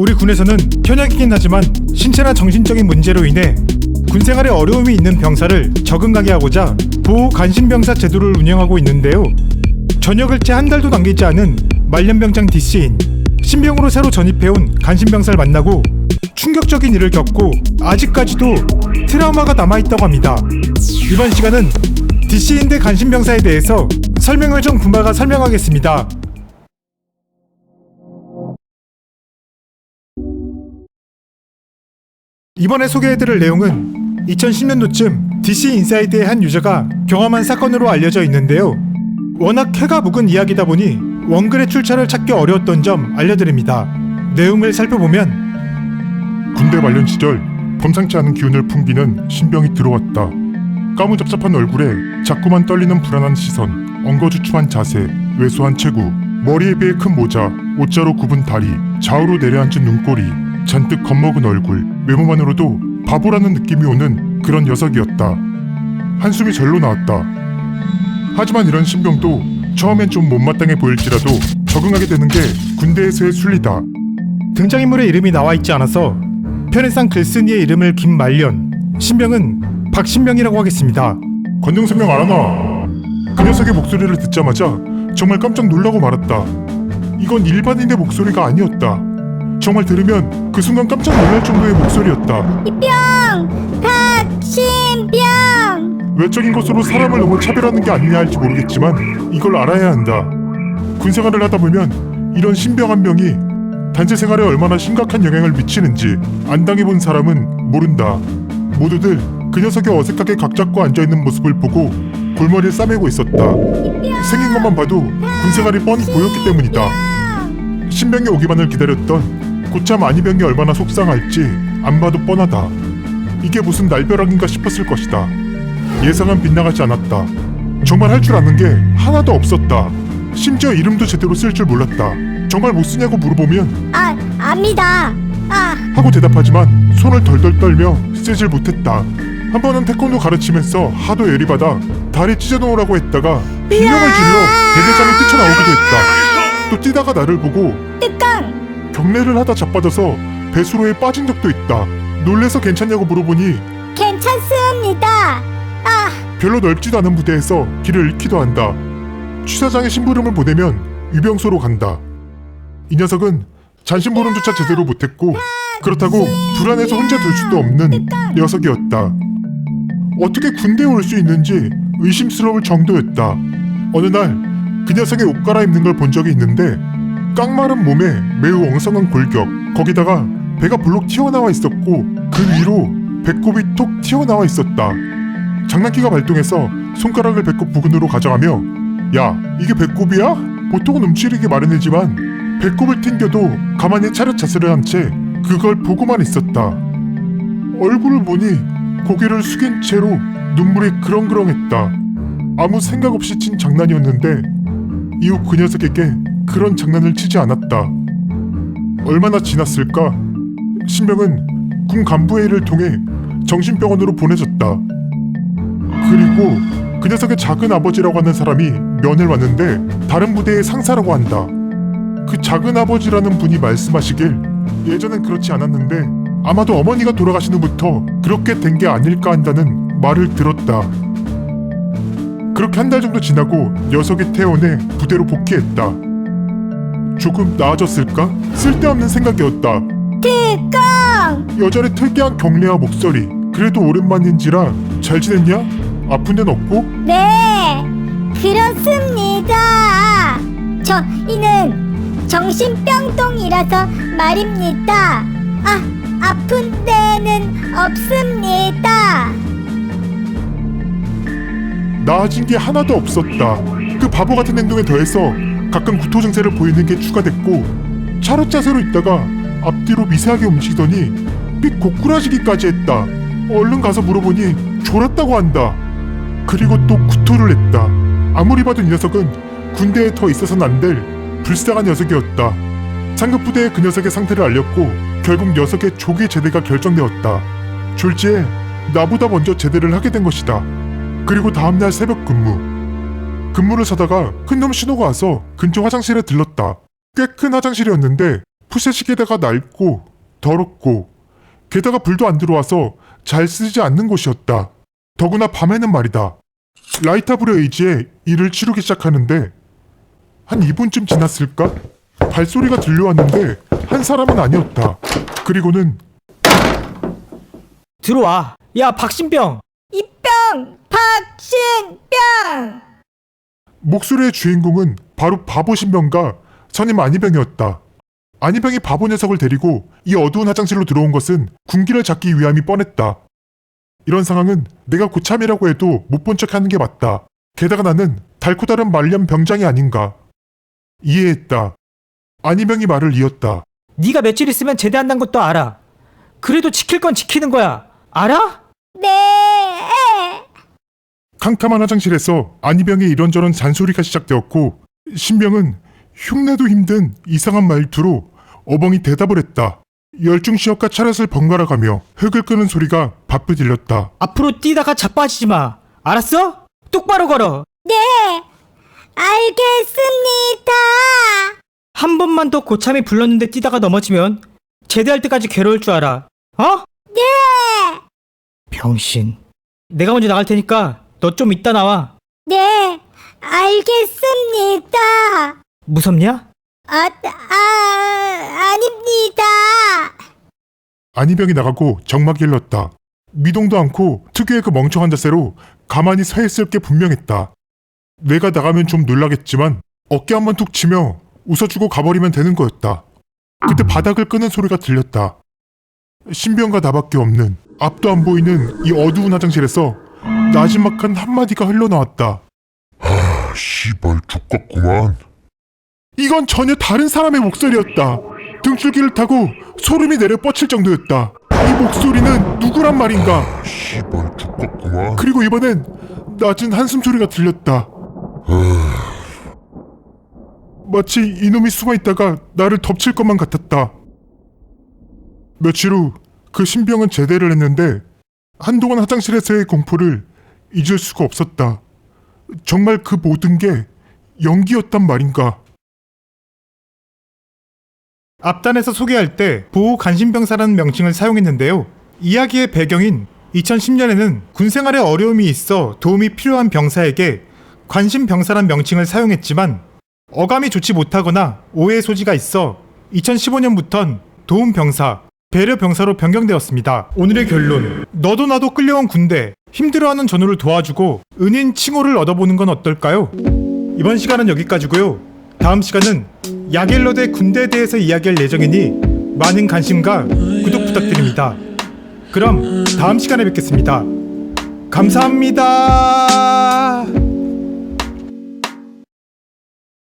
우리 군에서는 현역이긴 하지만 신체나 정신적인 문제로 인해 군 생활에 어려움이 있는 병사를 적응하게 하고자 보호 간신병사 제도를 운영하고 있는데요. 전역을 채 한 달도 남기지 않은 말년병장 DC인 신병으로 새로 전입해온 간신병사를 만나고 충격적인 일을 겪고 아직까지도 트라우마가 남아있다고 합니다. 이번 시간은 DC인 대 간신병사에 대해서 설명을 좀 구마가 설명하겠습니다. 이번에 소개해드릴 내용은 2010년도쯤 DC 인사이드의 한 유저가 경험한 사건으로 알려져 있는데요. 워낙 해가 묵은 이야기다 보니 원글의 출처를 찾기 어려웠던 점 알려드립니다. 내용을 살펴보면 군대 말년 시절 범상치 않은 기운을 풍기는 신병이 들어왔다. 까무잡잡한 얼굴에 자꾸만 떨리는 불안한 시선, 엉거주춤한 자세, 왜소한 체구, 머리에 비해 큰 모자, 옷자로 굽은 다리, 좌우로 내려앉은 눈꼬리, 잔뜩 겁먹은 얼굴, 외모만으로도 바보라는 느낌이 오는 그런 녀석이었다. 한숨이 절로 나왔다. 하지만 이런 신병도 처음엔 좀 못마땅해 보일지라도 적응하게 되는 게 군대에서의 순리다. 등장인물의 이름이 나와 있지 않아서 편의상 글쓴이의 이름을 김말년, 신병은 박신병이라고 하겠습니다. 관등 설명 안 하나? 그 녀석의 목소리를 듣자마자 정말 깜짝 놀라고 말았다. 이건 일반인의 목소리가 아니었다. 정말 들으면 그 순간 깜짝 놀랄 정도의 목소리였다. 이병 박신병 외적인 것으로 사람을 너무 차별하는 게 아니냐 할지 모르겠지만 이걸 알아야 한다. 군 생활을 하다 보면 이런 신병 한 명이 단체 생활에 얼마나 심각한 영향을 미치는지 안 당해본 사람은 모른다. 모두들 그 녀석이 어색하게 각 잡고 앉아있는 모습을 보고 골머리를 싸매고 있었다. 생긴 것만 봐도 군 생활이 뻔히 보였기 때문이다. 신병이 오기만을 기다렸던 고참 안희병이 얼마나 속상할지 안 봐도 뻔하다. 이게 무슨 날벼락인가 싶었을 것이다. 예상은 빗나가지 않았다. 정말 할 줄 아는 게 하나도 없었다. 심지어 이름도 제대로 쓸 줄 몰랐다. 정말 못 쓰냐고 물어보면 아 압니다 아 하고 대답하지만 손을 덜덜 떨며 쓰질 못했다. 한 번은 태권도 가르치면서 하도 열이받아 다리 찢어놓으라고 했다가 비명을 질러 대대장이 뛰쳐나오기도 했다. 또 뛰다가 나를 보고 뜨깡 경례를 하다 자빠져서 배수로에 빠진 적도 있다. 놀래서 괜찮냐고 물어보니 괜찮습니다 아 별로 넓지도 않은 부대에서 길을 잃기도 한다. 취사장의 심부름을 보내면 유병소로 간다. 이 녀석은 잔심부름조차 제대로 못했고 그렇다고 불안해서 혼자 둘 수도 없는 녀석이었다. 어떻게 군대에 올 수 있는지 의심스러울 정도였다. 어느 날 그 녀석의 옷 갈아입는 걸 본 적이 있는데 깡마른 몸에 매우 엉성한 골격 거기다가 배가 볼록 튀어나와 있었고 그 위로 배꼽이 톡 튀어나와 있었다. 장난기가 발동해서 손가락을 배꼽 부근으로 가져가며 야 이게 배꼽이야? 보통은 움츠리기 마련이지만 배꼽을 튕겨도 가만히 차렷 자세를 한 채 그걸 보고만 있었다. 얼굴을 보니 고개를 숙인 채로 눈물이 그렁그렁했다. 아무 생각 없이 친 장난이었는데 이후 그 녀석에게 그런 장난을 치지 않았다. 얼마나 지났을까? 신병은 군 간부회의를 통해 정신병원으로 보내졌다. 그리고 그 녀석의 작은 아버지라고 하는 사람이 면을 왔는데 다른 부대의 상사라고 한다. 그 작은 아버지라는 분이 말씀하시길 예전엔 그렇지 않았는데 아마도 어머니가 돌아가신 후부터 그렇게 된 게 아닐까 한다는 말을 들었다. 그렇게 한 달 정도 지나고 녀석이 퇴원해 부대로 복귀했다. 조금 나아졌을까? 쓸데없는 생각이었다. 뜨깡 여전히 특이한 경례와 목소리. 그래도 오랜만인지라 잘 지냈냐? 아픈 데는 없고? 네 그렇습니다 저희는 정신병동이라서 말입니다 아 아픈 데는 없습니다 나아진 게 하나도 없었다. 그 바보 같은 행동에 더해서 가끔 구토 증세를 보이는 게 추가됐고 차렷 자세로 있다가 앞뒤로 미세하게 움직이더니 삑 고꾸라지기까지 했다. 얼른 가서 물어보니 졸았다고 한다. 그리고 또 구토를 했다. 아무리 봐도 이 녀석은 군대에 더 있어서는 안 될 불쌍한 녀석이었다. 상급 부대에 그 녀석의 상태를 알렸고 결국 녀석의 조기 제대가 결정되었다. 졸지에 나보다 먼저 제대를 하게 된 것이다. 그리고 다음날 새벽 근무. 근무를 사다가 큰놈 신호가 와서 근처 화장실에 들렀다. 꽤 큰 화장실이었는데 푸세식에다가 낡고 더럽고 게다가 불도 안 들어와서 잘 쓰지 않는 곳이었다. 더구나 밤에는 말이다. 라이타브르 에이지에 일을 치르기 시작하는데 한 2분쯤 지났을까? 발소리가 들려왔는데 한 사람은 아니었다. 그리고는 들어와. 야, 박신병. 이병 박신병 목소리의 주인공은 바로 바보 신병과 선임 안희병이었다. 안희병이 바보 녀석을 데리고 이 어두운 화장실로 들어온 것은 군기를 잡기 위함이 뻔했다. 이런 상황은 내가 고참이라고 해도 못 본 척하는 게 맞다. 게다가 나는 달고 다른 말년 병장이 아닌가. 이해했다. 안희병이 말을 이었다. 네가 며칠 있으면 제대한다는 것도 알아. 그래도 지킬 건 지키는 거야. 알아? 네 캄캄한 화장실에서 안희병의 이런저런 잔소리가 시작되었고 신병은 흉내도 힘든 이상한 말투로 어벙이 대답을 했다. 열중시역과 차렷을 번갈아가며 흙을 끄는 소리가 바쁘 들렸다. 앞으로 뛰다가 자빠지지 마. 알았어? 똑바로 걸어. 네, 알겠습니다. 한 번만 더 고참이 불렀는데 뛰다가 넘어지면 제대할 때까지 괴로울 줄 알아. 어? 네, 병신. 내가 먼저 나갈 테니까 너 좀 이따 나와. 네, 알겠습니다. 무섭냐? 아, 아, 아닙니다. 안희병이 나가고 정막이 일렀다. 미동도 않고 특유의 그 멍청한 자세로 가만히 서 있을 게 분명했다. 내가 나가면 좀 놀라겠지만 어깨 한 번 툭 치며 웃어주고 가버리면 되는 거였다. 그때 바닥을 끄는 소리가 들렸다. 신병과 나밖에 없는 앞도 안 보이는 이 어두운 화장실에서 나지막한 한마디가 흘러나왔다. 아, 씨발 죽겠구만. 이건 전혀 다른 사람의 목소리였다. 등줄기를 타고 소름이 내려 뻗칠 정도였다. 이 목소리는 누구란 말인가? 씨발 죽겠구만. 그리고 이번엔 낮은 한숨 소리가 들렸다. 마치 이놈이 숨어 있다가 나를 덮칠 것만 같았다. 며칠 후 그 신병은 제대를 했는데 한동안 화장실에서의 공포를 잊을 수가 없었다. 정말 그 모든 게 연기였단 말인가? 앞단에서 소개할 때 보호 간신병사라는 명칭을 사용했는데요. 이야기의 배경인 2010년에는 군 생활에 어려움이 있어 도움이 필요한 병사에게 관심병사란 명칭을 사용했지만 어감이 좋지 못하거나 오해 소지가 있어 2015년부턴 도움병사, 배려 병사로 변경되었습니다. 오늘의 결론. 너도 나도 끌려온 군대, 힘들어하는 전우를 도와주고 은인 칭호를 얻어보는 건 어떨까요? 이번 시간은 여기까지고요. 다음 시간은 야겔러 대 군대에 대해서 이야기할 예정이니 많은 관심과 구독 부탁드립니다. 그럼 다음 시간에 뵙겠습니다. 감사합니다.